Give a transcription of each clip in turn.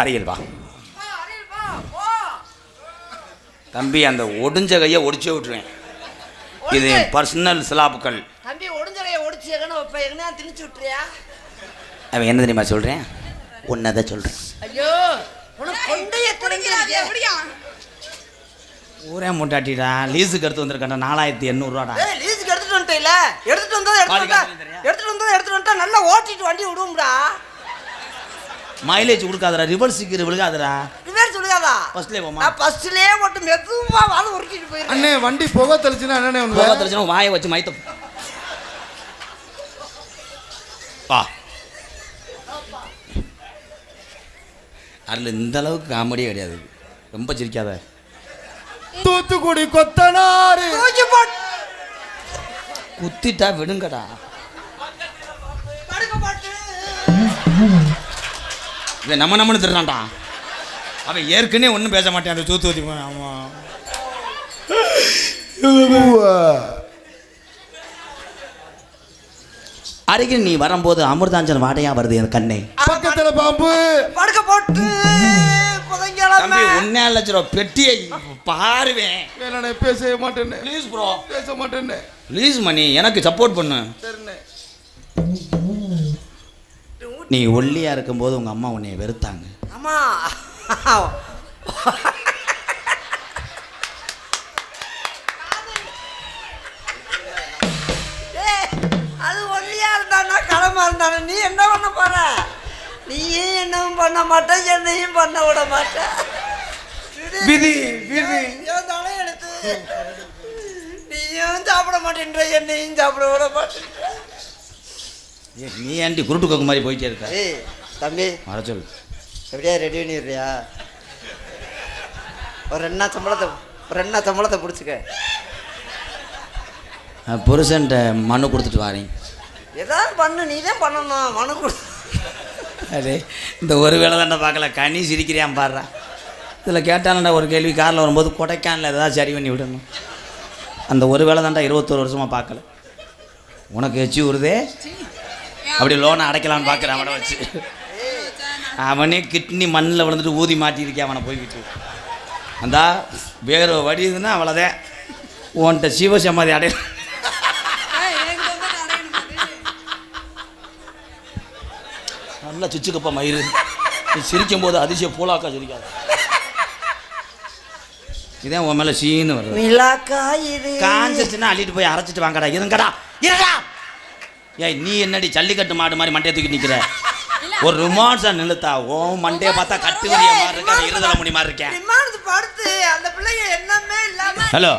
அருகில் வா. தம்பி அந்த ஒடிஞ்ச கையை ஒடிச்சே விட்டுருவேன். இது பர்சனல் சிலாப்புக்கள் தம்பி ஒடிஞ்சரைய ஒடிச்சு எகன வைப்ப? எகனா திணிச்சு விட்டுறியா? அவன் என்ன தெரியுமா சொல்கிறேன் உன்னதான் சொல்கிறேன் ஐயோ உனக்கு கொண்டைய தொடங்கி எப்படியா? ஊரே மூட்டாட்டிடா. லீஸுக்கு எடுத்து வந்திருக்கேன் நாலாயிரத்தி எண்ணூறுவாடா. லீஸுக்கு எடுத்துட்டு வந்துட்டேல எடுத்துட்டு வந்தா எடுத்துட்டு வந்தா? எடுத்துட்டு வந்தா எடுத்துட்டு வந்தா நல்லா ஓட்டிட்டு வண்டி விடுவோம்டா. மைலேஜ் கொடுக்காதடா ரிவர்ஸ் கீர் விழுகாதடா. ரிவேர் சொல்லுகாதா ஃபர்ஸ்ட்லேயே போமா நான் ஃபர்ஸ்ட்லயே போட்டு மெதுவா வாழ உருட்டிட்டு போயிருக்கேன். அண்ணே வண்டி புகை தெளிச்சுன்னா என்னண்ணே போக ஒன்று தெரிச்சுனா வாயை வச்சு மைத்த வா அதில் இந்த அளவுக்கு காமெடியே கிடையாது. ரொம்ப சிரிக்காத. தூத்துக்குடி கொத்தனாரு குத்திட்டா விடுங்கடா. இவன் நம்ம நம்மனு திருறான்டா அவன் ஏற்கனவே ஒன்றும் பேச மாட்டேன் அந்த தூத்து ஊற்றி ஆமாம் அருகில் நீ வரும்போது அமிர்தாஞ்சன் வாடையா வருது என் கண்ணே. பக்கத்துல பாம்பு. படுக்க போட்டு தம்பி ஒன்னே லட்ச ரூபா பெட்டியை பாருவேன். பேசவே மாட்டேன்னே. ப்ளீஸ் ப்ரோ பேச மாட்டேன்னே. ப்ளீஸ் மணி எனக்கு சப்போர்ட் பண்ணு. சரிண்ணே. நீ ஒல்லியா இருக்கும்போது உங்க அம்மா உன்னை வெறுத்தாங்க. ஏய், அது ஒல்லியா இருந்தானா கடமை இருந்தானே? நீ என்ன பண்ண போற? நீயும் என்னவும் பண்ண மாட்ட என்னையும் பண்ண விட மாட்ட. விதி விதி தலையெழுத்து. நீயும் சாப்பிட மாட்டேன்ற என்னையும் சாப்பிட விட மாட்டேன்ற. நீ ஏன்டி குருட்டு கொக்கு மாதிரி போயிட்டே இருக்க? ஏய் தம்பி. வர சொல்லு. எப்படியா ரெடி பண்ணிடுறியா? ஒரு ரெண்டா சம்பளத்தை ஒரு ரெண்டா சம்பளத்தை பிடிச்சிக்க. புருஷன்ட்ட மனு கொடுத்துட்டு வரேன் ஏதாவது பண்ணு நீ தான் பண்ணணும் மனு கொடு. அதே இந்த ஒரு வேளை தாண்டா பார்க்கல கனி சிரிக்கிறியான் பாடுறா. இதில் கேட்டானடா ஒரு கேள்வி காரில் வரும்போது கொடைக்கானல ஏதாவது சரி பண்ணி விடணும். அந்த ஒரு வேளை தாண்டா இருபத்தோரு வருஷமாக பார்க்கல. உனக்கு எச்சி வருதே அப்படி லோனை அடைக்கலான்னு பார்க்குறேன் அவனை வச்சு. அவனே கிட்னி மண்ணில் விழுந்துட்டு ஊதி மாட்டியிருக்கேன் அவனை போய்கிட்டு அந்தா வேறு வடியுதுன்னா அவ்வளோதான் உன்கிட்ட சிவசமாதி அடைய நல்லா சுச்சுக்கப்பா மயிறு. நீ சிரிக்கும் போது அதிசய பூலாக்கா சிரிக்காது. இதான் உன் மேலே சீன்னு வருது. காஞ்சிச்சுன்னா அள்ளிட்டு போய் அரைச்சிட்டு வாங்கடா. இருங்கடா. இருடா. ஏய் நீ என்னடி ஜல்லிக்கட்டு மாடு மாதிரி மண்டையை தூக்கி நிற்கிற ஒரு ரொமான்ஸா நிலுத்தா ஓ மண்டையை பார்த்தா கட்டு வரிய மாதிரி இருக்க இருதலை முடி மாதிரி இருக்கேன். ரொமான்ஸ் படுத்து அந்த பிள்ளைங்க என்னமே இல்லாம ஹலோ.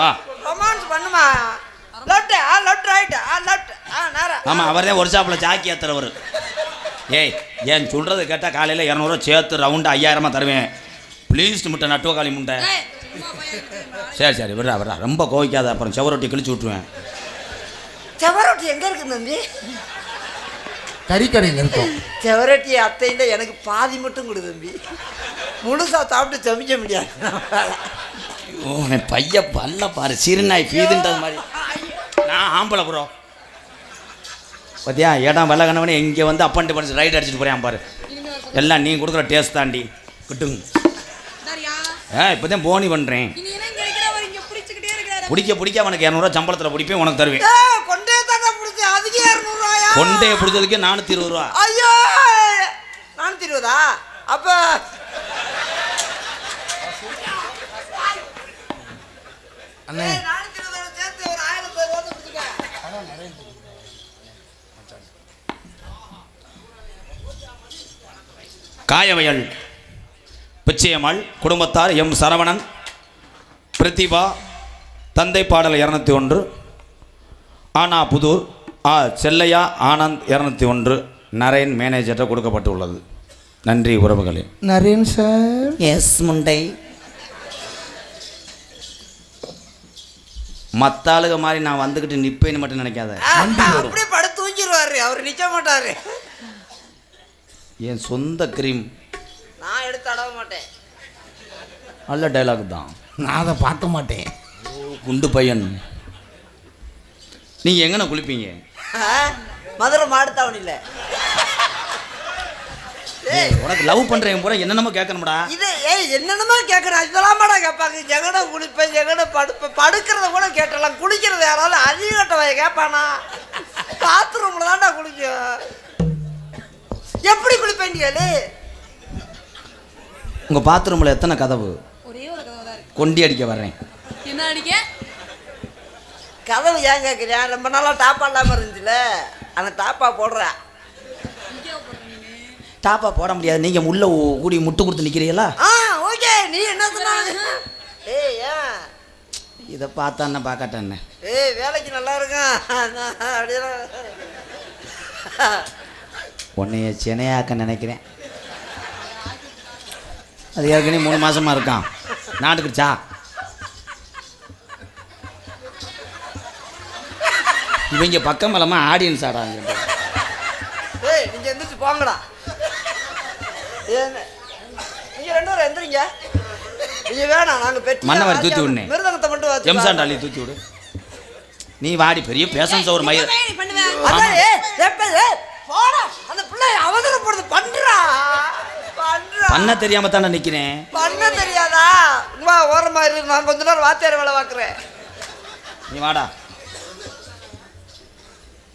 வா. ரொமான்ஸ் பண்ணுமா? லொட்டு ஆ லொட்டு ரைட் ஆ லொட்டு. ஆ நேரா. ஆமாம் அவர் ஒரு ஷாப்பில் ஜாக்கி ஏற்றுறவர் ஏய் ஏன் சொல்கிறது கேட்டால் காலையில் இரநூறுவா சேர்த்து ரவுண்டு ஐயாயிரமா தருவேன். ப்ளீஸ் முட்டை நட்டுவக்காளி முட்டை. சரி சரி விட்றா விட்றா. ரொம்ப கோவிக்காத அப்புறம் செவரொட்டி கிழிச்சு விட்ருவேன் செவரொட்டி எங்க இருக்கு தம்பி? கறிக்கடையில் இருக்கும். செவரொட்டி அத்தையில எனக்கு பாதி மட்டும் கொடு தம்பி. முழுசா சாப்பிட்டு சமைக்க முடியாது. நம்மளால. ஓ என் பைய பல்ல பாரு. சிறுநாய் பீதுன்றது மாதிரி. நான் ஆம்பளை ப்ரோ பார்த்தியா இடம் வெள்ள கணவனே இங்கே வந்து அப்பன்ட்டு படிச்சு ரைட் அடிச்சுட்டு போகிறேன் பாரு. எல்லாம் நீ கொடுக்குற டேஸ்ட் தாண்டி. கிட்டுங்க சரியா? ஏ இப்போ தான் போனி பண்ணுறேன் பிடிக்க பிடிக்க அவனுக்கு இரநூறுவா சம்பளத்தில் பிடிப்பேன் உனக்கு தருவேன் ஏ, கொண்டே தானே பிடிச்சி அதுக்கு இரநூறுவாயா கொண்டையை பிடிச்சதுக்கு நானூற்றி இருபது ரூபா. ஐயோ! நானூத்தி இருபதா? அப்ப அண்ணே. நானூத்தி காயவயல் பிச்சையம்மாள் குடும்பத்தார் எம் சரவணன் பிரதிபா தந்தை பாடல் இரநூத்தி ஒன்று ஆனா புதூர் ஆ செல்லையா ஆனந்த் இரநூத்தி ஒன்று நரேன் மேனேஜர்கிட்ட கொடுக்கப்பட்டுள்ளது. நன்றி உறவுகளே. நரேன் சார். எஸ் முண்டை. மற்ற ஆளுக மாதிரி நான் வந்துக்கிட்டு நிப்பேன்னு மட்டும் நினைக்காத. அப்படியே படுத்து தூங்கிடுவாரு அவர் நிக்க மாட்டாரு. என் சொந்த கிரீம். நான் எடுத்து அடவ மாட்டேன். நல்ல டைலாக் தான். நான் அதை பார்க்க மாட்டேன். குண்டு பையன். நீங்கள் எங்கன குளிப்பீங்க? மதுரை மாடுத்தாவணியில் ஏய் உனக்கு லவ் பண்றவன் பூரா என்னென்னமோ கேட்கணும்டா இது ஏய் என்னென்னமோ கேட்குறேன் இதெல்லாமாடா கேட்பாங்க ஜெகட குளிப்பேன் ஜெகட படுப்பேன். படுக்கிறத கூட கேட்டலாம் குளிக்கிறது யாராவது அதிகட்டவைய கேட்பானா பாத்ரூமில் தான்டா குளிக்கும். எப்படி குளிப்பேன் கேளு உங்க பாத்ரூம்ல எத்தனை கதவு? ஒரே ஒரு கதவு தான் இருக்கு. கொண்டி அடிக்க வர்றேன். என்ன அடிக்க? கதவு ஏன் கேட்குறியா ரொம்ப நாளாக டாப்பா இல்லாமல் இருந்துச்சுல. அந்த டாப்பா போடுற. டாப்பா போட முடியாது. நீங்க உள்ள கூடி முட்டு கொடுத்து நிக்கிறீங்களா? ஆ ஓகே. நீ என்ன சொன்ன ஏய் ஏன்? இதை பார்த்தா என்ன பார்க்கட்டேன்னு ஏய் வேலைக்கு நல்லா இருக்கும் அப்படியே உன்னைய சென்னையாக்க நினைக்கிறேன். அது ஏற்கனவே மூணு மாசமா இருக்கான். நாட்டுக்குச்சா இவங்க பக்கம் பலமா ஆடியன்ஸ் ஆடாங்க ஏய் நீங்க எந்திரிச்சு போங்கடா. ஏன்னு? நீங்க ரெண்டு பேரும் எந்திரிங்க. நீங்க வேணாம் நாங்க பெட்டி மண்ணை தூத்தி விடுனே. மிருதங்கத்தை மட்டும் எம்சாண்ட் அள்ளி தூக்கி விடு. நீ வாடி பெரிய பேசன்ஸ் ஒரு மயிர். அந்த பிள்ளை அவசரப்படுது பண்றா. பண்றா. பண்ண தெரியாம தானே நிக்கிறேன் பண்ண தெரியாதா? வா ஓரமா இரு நான் கொஞ்ச நேரம் வாத்தியார் வேலை பார்க்குறேன் நீ வாடா.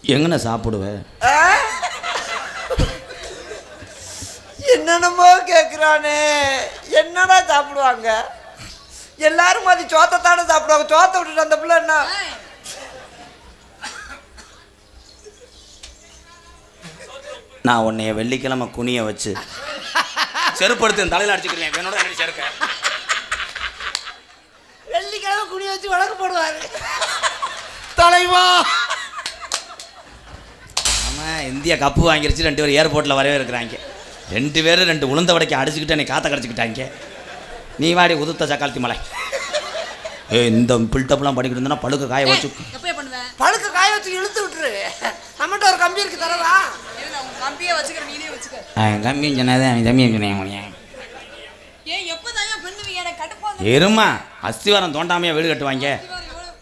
எங்கன சாப்பிடுவ? என்னென்னமோ கேட்குறானே என்னடா சாப்பிடுவாங்க? எல்லாரும் மாதிரி சோத்தத்தானே சாப்பிடுவாங்க. சோத்தை விட்டுட்டு அந்த பிள்ளை என்ன? நான் உன்னைய வெள்ளிக்கிழமை குனிய வச்சு செருப்படுத்து தலையில அடிச்சுக்கிறேன். என்னோட என்ன செருக்க? வெள்ளிக்கிழமை குனிய வச்சு வழக்கு போடுவாரு. தலைவா! இந்தியா கப்பு வாங்கிருச்சு ரெண்டு பேரும் ஏர்போர்ட்டில் வரவே இருக்கிறாங்க. ரெண்டு பேரும் ரெண்டு உளுந்த வடைக்கு அடிச்சுக்கிட்டு என்னை காத்த கடிச்சுக்கிட்டாங்க நீ வாடி உதுத்த சக்காலத்தி மலை ஏ இந்த பில்டப்லாம் பண்ணிக்கிட்டு இருந்தனா பழுக்க காய வச்சு பழுக்க காய வச்சு இழுத்து விட்டுரு. நம்மகிட்ட ஒரு கம்பி இருக்கு தரவா? கம்பியே வச்சுக்கிறேன் நீனே வச்சுக்க. அவன் கம்மியும் சொன்னது அவன் தம்பியும் சொன்னேன் எருமா அஸ்திவாரம் தோண்டாமையா வீடு கட்டுவாங்க.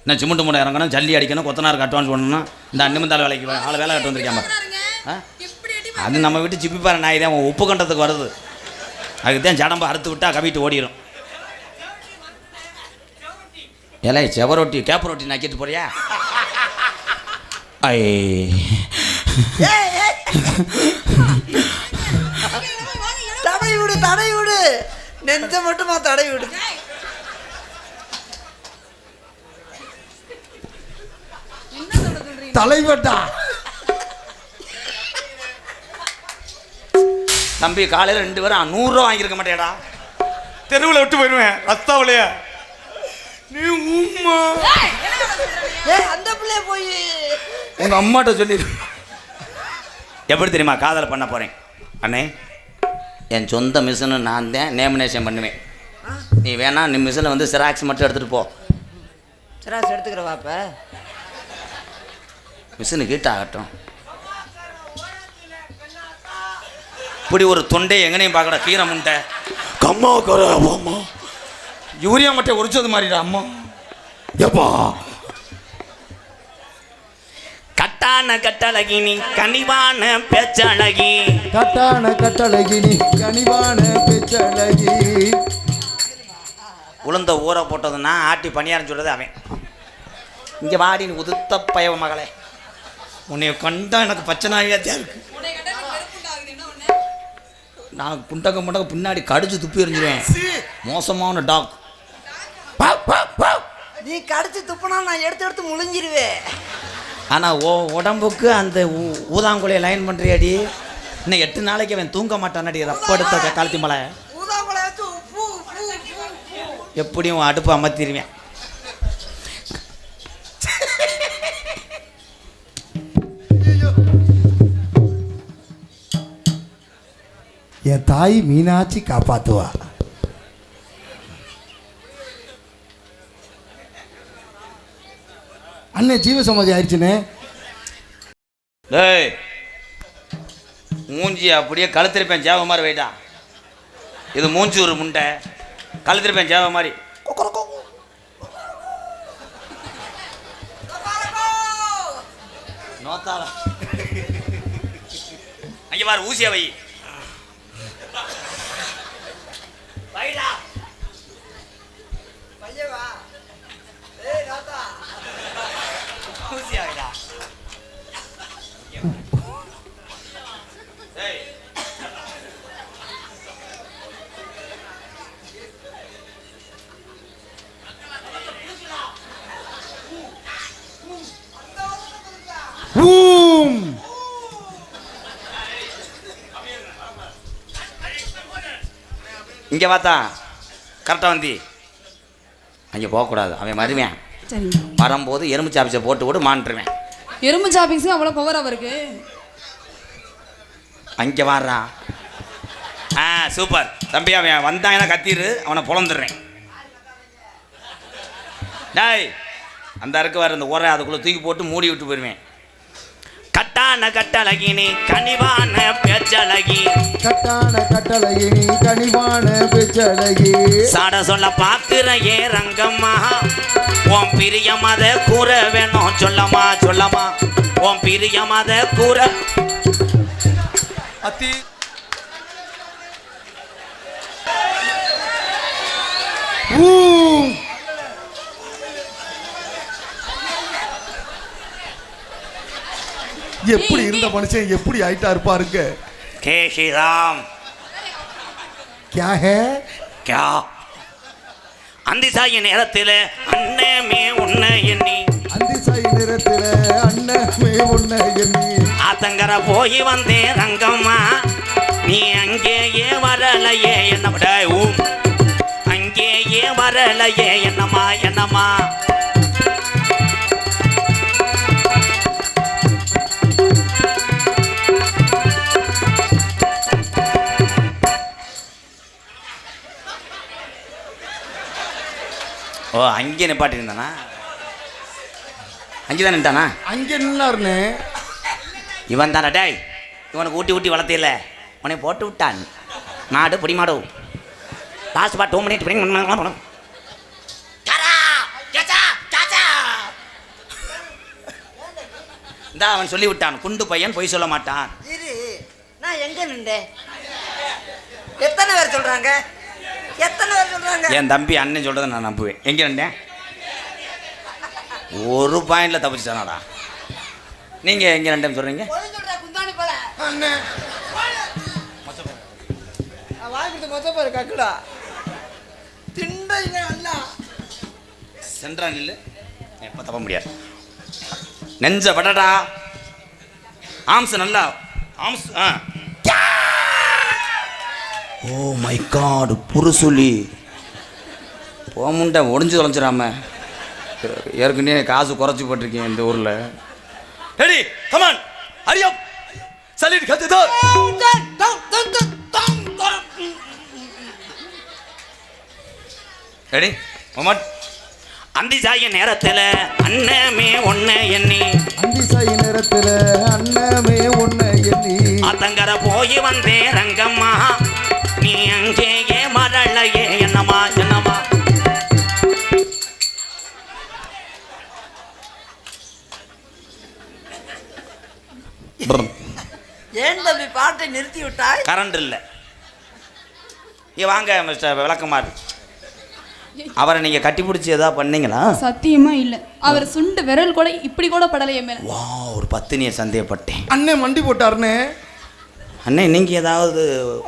என்ன சிமெண்ட் மூட்டை இறங்கணும் ஜல்லி அடிக்கணும் கொத்தனாருக்கு அட்வான்ஸ் பண்ணணும் இந்த அன்னிமந்தாள் வேலைக்கு ஆள் வேலை கட்டு வந்திருக்காம அது நம்ம வீட்டு சிப்பிப்பாரு நாய் தான் உப்பு கண்டத்துக்கு வருது. அதுக்கு தான் ஜடம்பு அறுத்து விட்டா கவிட்டு ஓடிடும் ஏலே செவரொட்டி கேப்ப ரொட்டி நக்கிட்டு போறியா? ஐ. தடை விடு தடை விடு. நெஞ்ச மட்டுமா தடை விடு என்ன சொல்ல சொல்றீங்க தலைவட்டா. தம்பி காலையில் ரெண்டு பேரும் நூறுரூவா வாங்கியிருக்க மாட்டேடா தெருவில் விட்டு போயிடுவேன் ரத்தாவிலையா நீ உம்மா. ஏய் அந்த பிள்ளைய போய். உங்கள் அம்மாட்ட சொல்லிடு. எப்படி தெரியுமா காதல் பண்ண போகிறேன் அண்ணே என் சொந்த மிஷினு நான் தான் நேமினேஷன் பண்ணுவேன். நீ வேணா நீ மிஷினை வந்து சிராக்ஸ் மட்டும் எடுத்துகிட்டு போ. சராசு எடுத்துக்கிற வாப்ப மிஷினு ஹீட் ஆகட்டும். இப்படி ஒரு தொண்டை எங்கனையும் பார்க்கடா கீரை முண்டை. கம்மா கர அம்மா. யூரியா மட்டை உரிச்சது மாதிரிடா அம்மா. எப்பா கட்டான கட்டழகி நீ கனிவான பேச்சழகி. கட்டான கட்டழகினி கனிவான பெச்சழகி. உளுந்த ஊற போட்டதுன்னா ஆட்டி பணியாரம் சொல்றது அவன். இங்கே வாடி நீ உதுத்த பயவ மகளே. உன்னைய கண்டா எனக்கு பச்சை நாயாத்தியா இருக்கு. உன்னை கண்டா எனக்கு வெறுப்புண்டாகுது என்ன ஒண்ணு நான் குண்டக்க முண்டக்க பின்னாடி கடிச்சு துப்பி எறிஞ்சிருவேன். மோசமான டாக். நீ கடிச்சு துப்புனா நான் எடுத்து எடுத்து முழிஞ்சிருவேன் ஆனால் ஓ உடம்புக்கு அந்த ஊ- ஊதாங்குலையை லைன் பண்ணுறியாடி இன்னும் எட்டு நாளைக்கு அவன் தூங்க மாட்டானடி ரப்படுத்த காலத்தி மலை. எப்படியும் அடுப்பு அமர்த்திடுவேன். என் தாய் மீனாட்சி காப்பாத்துவா. அண்ணன் ஜீவசமாதி ஆயிடுச்சுண்ணே. டேய் மூஞ்சி அப்படியே கழுத்திருப்பேன் ஜேவ மாதிரி வைடா இது மூஞ்சி ஒரு முண்டை. கழுத்திருப்பேன் ஜேவ மாதிரி. நோத்தாளா. ஐயா ஊசியா வை. இங்கே பார்த்தா கரெக்டாக வந்தி. அங்கே போகக்கூடாது. அவன் சரிங்க. வரும்போது எலும்பு சாப்பிச்சை போட்டு விட்டு மாண்டுருவேன் எறும்பு சாப்பிங்ஸும் அவ்வளோ பவர் அவருக்கு? அங்கே வாடுறா ஆ சூப்பர். தம்பி அவன் வந்தாங்கன்னா கத்திரு அவனை பொழந்துடுறேன். டேய் அந்த அறுக்கு வர இந்த உரை அதுக்குள்ளே தூக்கி போட்டு மூடி விட்டு போயிடுவேன் கட்டான கட்டழகினி கனிவான பேச்சழகி. கட்டான கட்டழகி கனிவான பெச்சழகி. சாட சொல்ல பார்க்கிற ஏ ரங்கம்மா உன் பிரியம் அதை கூற வேணும் சொல்லம்மா சொல்லம்மா உன் பிரியம் அதை கூற அத்தி. எப்படி இருந்த மனுஷன் எப்படி ஆயிட்டா இருப்பாருங்க? கே ஸ்ரீராம் கியா ஹே? கே அந்திசாய நேரத்தில் அண்ணமே உன்னை எண்ணி. அந்தி சாய் நிறத்தில அண்ணமே உன்னை எண்ணி. ஆத்தங்கர போய் வந்தேன் ரங்கம்மா. நீ அங்கேயே வரலையே என்ன டேய், ஊம் அங்கேயே வரலையே என்னம்மா என்னம்மா. அங்கே நிப்பாட்டியிருந்தானா அங்கே தான் நின்ட்டானா? அங்க நின்னாருன்னு இவன் தானே டேய் இவனுக்கு ஊட்டி ஊட்டி வளர்த்தில்ல. உன்னை போட்டு விட்டான். மாடு பொடி மாடு லாஸ்ட் பா டூ மினிட் இந்த அவன் சொல்லி விட்டான் குண்டு பையன் பொய் சொல்ல மாட்டான். இரு நான் எங்க நின்றேன்? எத்தனை பேர் சொல்றாங்க? எத்தனை பேர் சொல்றாங்க? என் தம்பி அண்ணன் சொல்றதை நான் நம்புவேன். எங்கே நின்றேன் ஒரு பாயிண்ட்ல தப்பிச்சிட்டானாடா. நீங்க எங்க ரெண்டு சொல்றீங்க? பொய் சொல்ற குந்தாணி போல. அண்ணே. வாங்கிட்டு மொத்த பேர் கக்குடா. திண்டைங்க அண்ணா சென்றா நில்லு எப்போ தப்ப முடியாது. நெஞ்ச படடா ஆம்ஸ் நல்லா. ஆம்ஸ் ஆ. Oh my god Bruce Lee போமுண்ட ஒடிஞ்சு தொலைஞ்சிடாம. ஏற்கனவே காசு குறைச்சி போட்டிருக்கேன் இந்த ஊரில். Ready come on hurry up சலீட் கத்துதோ ரெடி மொமட் அந்தி சாய நேரத்தில் அண்ணமே ஒன்று எண்ணி. அந்தி சாய் நிறத்தில அண்ணமே உன்னை எண்ணி. ஆத்தங்கர போய் வந்தேன் ரங்கம்மா. அங்கேயே மரளையே என்னம்மா என்னம்மா? ஏன் தம்பி பாட்டை நிறுத்தி விட்டாய் கரண்ட் இல்லை. இங்க வாங்க மிஸ்டர் விளக்கமாறு. அவரை நீங்கள் கட்டி பிடிச்சி எதாவது பண்ணீங்களா? சத்தியமா இல்ல. அவர் சுண்டு விரல் கூட இப்படி கூட படலையே மேல. வா ஒரு பத்தினியை சந்தேகப்பட்டேன். அண்ணே மண்டி போட்டாருன்னு அண்ணே நீங்கள் ஏதாவது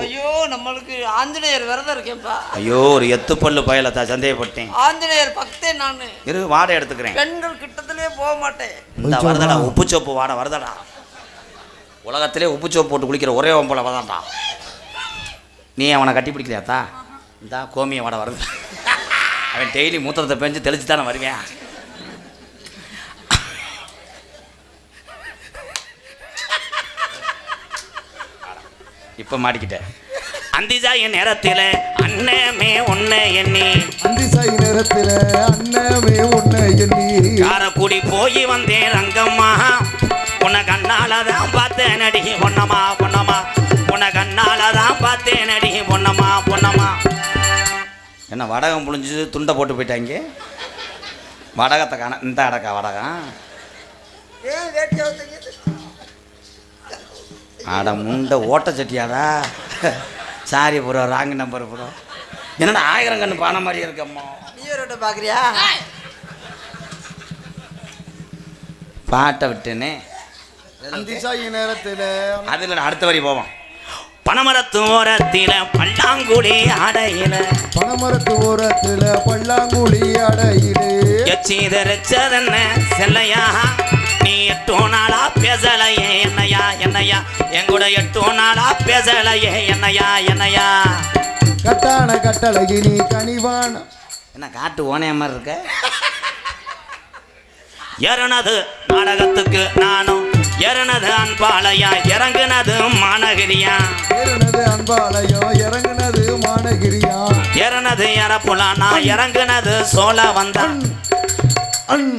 ஐயோ நம்மளுக்கு ஆஞ்சநேயர் விரதம் இருக்கேன்ப்பா. ஐயோ ஒரு எத்து பல்லு பயலை தான் சந்தேகப்பட்டேன். ஆஞ்சநேயர் பக்தேன் நான். இரு வாடை எடுத்துக்கிறேன். பெண்கள் கிட்டத்திலே போக மாட்டேன். இந்த வருதடா உப்பு சோப்பு வாடை வருதடா. உலகத்திலே உப்பு சோப்பு போட்டு குளிக்கிற ஒரே ஒம்பளை வதான்டா நீ அவனை கட்டி பிடிக்கலையாத்தா இந்தா கோமிய வாடை வருது. அவன் டெய்லி மூத்திரத்தை பெஞ்சு தெளிச்சு தானே வருவேன். இப்போ மாட்டிக்கிட்டேன். அந்திஜா என் நேரத்தில் அண்ணமே ஒன்று எண்ணி. அந்தி சாய் நிறத்தில அண்ணமே உன்னை எண்ணி. காரக்குடி போய் வந்தேன் ரங்கம்மா. உன்னை கண்ணால தான் பார்த்தேன் நடி பொன்னம்மா பொன்னம்மா. உன்னை கண்ணால தான் பார்த்தேன் நடி பொன்னம்மா பொன்னம்மா. என்ன வடகம் புழிஞ்சு துண்டை போட்டு போயிட்டாங்க வடகத்தை காண இந்த அடக்கா வடகம் அட முண்டை ஓட்ட சட்டியாடா sorry bro wrong number bro என்னடா ஆயிரம் கண்ணு பானை மாதிரி இருக்கம்மா நீ ஒரு பாக்குறியா? பாட்டை விட்டுனே. நேரத்தில. அதில் அடுத்த வரி போவோம். பனமரத்து ஓரத்தில பல்லாங்குடி ஆடையில. பனமரத்து ஓரத்துல பல்லாங்குழி அடையிலே எச்சீதரிச்சதென்ன செல்லையா? நீ எட்டு நாளா பேசலையே என்னையா என்னையா? என் கூட எட்டு நாளா பேசலையே என்னையா என்னையா? கட்டான கட்டழகி நீ கனிவான. என்ன காட்டு ஓனைய மாதிரி இருக்க? எறனது நாடகத்துக்கு நானும் எறனது அன்பாளையா இறங்குனது மானகிரியா ஏறினது அன்பாலயம் இறங்குனது மானகிரியா எறனது எறப்புலா நான் இறங்குனது சோழ வந்தான் அன்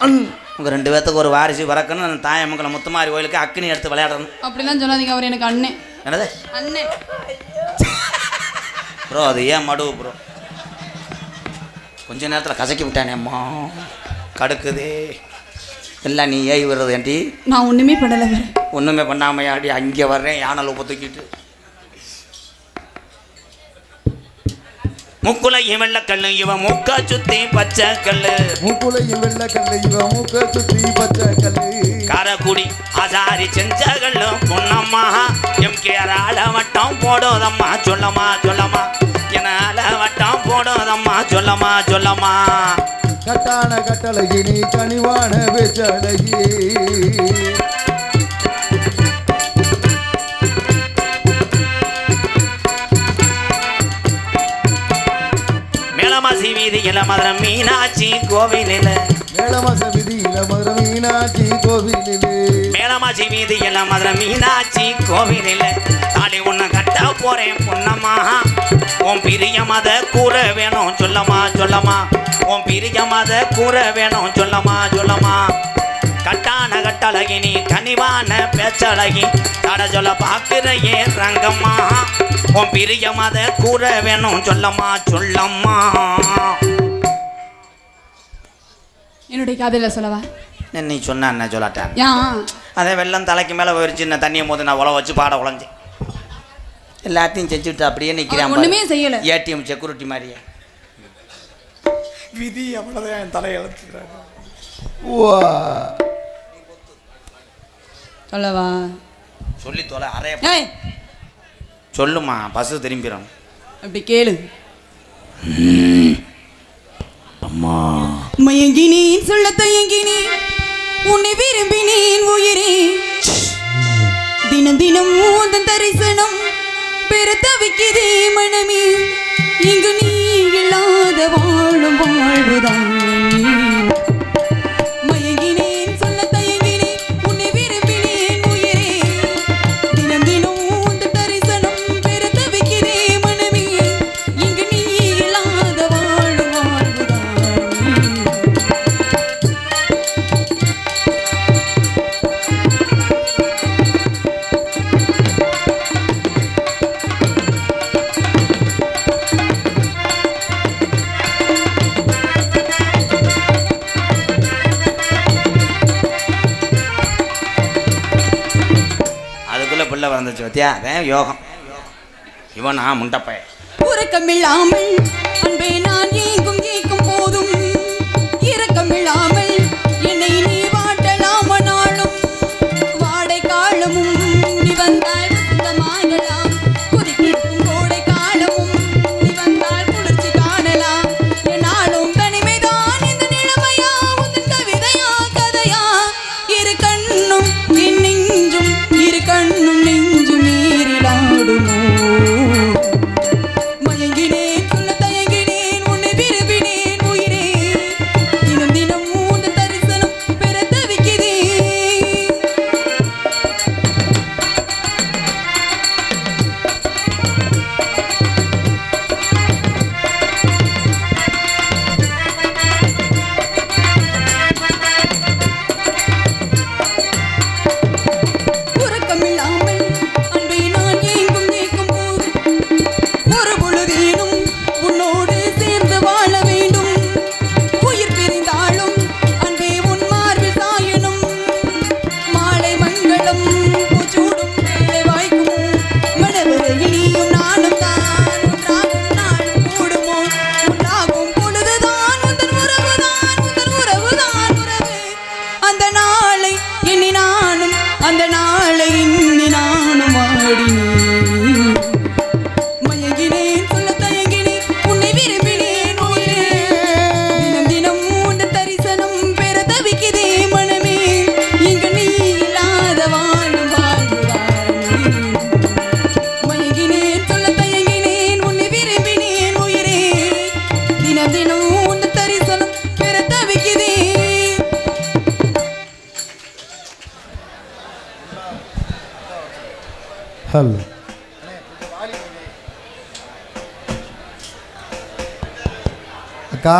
அன் உங்கள் ரெண்டு பேர்த்துக்கு ஒரு வாரிசு பிறக்கணும். அந்த தாயமங்கலம் முத்துமாரி கோயிலுக்கு அக்கினி எடுத்து விளையாடணும். அப்படிலாம் சொல்லாதீங்க அவர் எனக்கு அண்ணன் என்னது? அண்ணன் ப்ரோ அது ஏன் மடுவு ப்ரோ? கொஞ்ச நேரத்தில் கசக்கி விட்டானே அம்மா. கடுக்குதே. எல்லாம் நீ ஏய் விடுறது ஏன்டி நான் ஒண்ணுமே பண்ணல ஒன்றுமே பண்ணாமையாடி அங்கே வர்றேன் யானை உப்பு தூக்கிட்டு முக்குலையும் வெள்ளக்கல்லு இவன் முக்கா சுத்தி பச்சை கல்லு. மூக்குலையும் வெள்ள கல்லு இவ மூக்க சுத்தி பச்சை கல்லு. காரக்குடி ஆசாரி செஞ்ச கல்லு பொன்னம்மா எம் கேரால வட்டம் போடுதம்மா சொல்லம்மா சொல்லம்மா. என்னால வட்டம் போடுதம்மா சொல்லம்மா சொல்லம்மா. கட்டான கட்டழகி நீ கனிவான பேச்சழகி வீதியில மதுரை மீனாட்சி கோவிலில். மேளமச விதியில மதுரை மீனாட்சி கோவிலிலே. மேலமாச்சி வீதியில மதுரை மீனாட்சி கோவிலில். தாலி ஒன்று கட்ட போறேன் பொன்னம்மா. உன் பிரிய மத கூற வேணும் சொல்லம்மா சொல்லம்மா. உன் பிரிய மத கூற வேணும் சொல்லம்மா சொல்லம்மா. கட்டான கட்டழகி நீ கனிவான பேச்சழகி. தட சொல்ல பார்க்கிற ஏன் ரங்கம்மா. உன் பிரிய மத கூற வேணும். சொல்லம்மா சொல்லம்மா. என்னுடைய காதல சொல்லவா? நீ சொன்ன என்ன சொல்லாட்டான் அதே வெள்ளம் தலைக்கு மேலே போயிடுச்சு இந்த தண்ணியை போது நான் உழ வச்சு பாட உழைஞ்சேன். எல்லாத்தையும் செஞ்சுட்டு அப்படியே நிற்கிறேன் ஒண்ணுமே செய்யல. ஏடிஎம் செக்யூரிட்டி மாதிரியே. விதி அவ்வளோதான் என் தலையெழுத்துக்கிறாங்க வா சொல்லவா? சொல்லி தொலை அறைய சொல்லுமா பசு திரும்பிடும் அப்படி கேளு. மயங்கினேன் சொல்ல தயங்கினேன் உன்னை விரும்பினேன் உயிரே. தினம் தினம் உந்தன் தரிசனம் பெற தவிக்கிறே மனமே. இங்கு நீ இல்லாத வாழும் வாழ்வுதான் வந்துச்சு பத்தியா அதான் யோகம். இவனா முண்டப்பைய உறக்கமில்லாமல் அன்பே ஹலோ அக்கா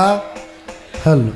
ஹலோ